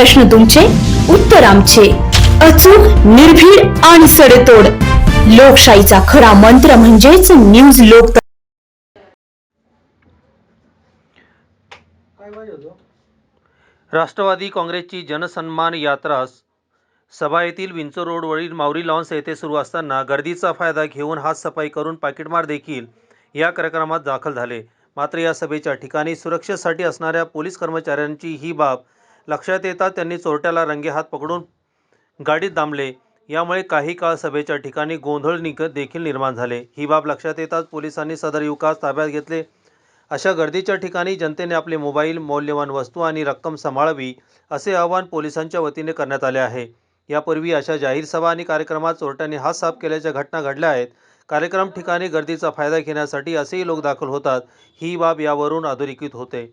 प्रश्न तुमचे उत्तर आमचे. अचूक निर्भीड आणि सडेतोड. लोकशाहीचा खरा मंत्र म्हणजेच न्यूज लोक राष्ट्रवादी काँग्रेसची जनसन्मान यात्रा सभा येथील विंचो रोडवरील माऊरी लॉन्स येथे सुरू असताना गर्दीचा फायदा घेऊन हातसफाई करून पाकिटमार देखील या कार्यक्रमात दाखल झाले. मात्र या सभेच्या ठिकाणी सुरक्षेसाठी असणाऱ्या पोलीस कर्मचाऱ्यांची ही बाब लक्षात येताच त्यांनी चोरट्याला रंगेहात पकडून गाडीत दामले. यामुळे काही काळ सभेच्या ठिकाणी गोंधळ निक देखील निर्माण झाले. ही बाब लक्षात येताच पोलिसांनी सदर युवकास ताब्यात घेतले. अशा गर्दीच्या ठिकाणी जनतेने आपले मोबाईल मौल्यवान वस्तू आणि रक्कम सांभाळावी असे आवाहन पोलिसांच्या वतीने करण्यात आले आहे. यापूर्वी अशा जाहीर सभा आणि कार्यक्रमात चोरट्यांनी हात साफ केल्याच्या घटना घडल्या आहेत. कार्यक्रम ठिकाणी गर्दीचा फायदा घेण्यासाठी असेही लोक दाखल होतात. ही बाब यावरून अधोरेखित होते.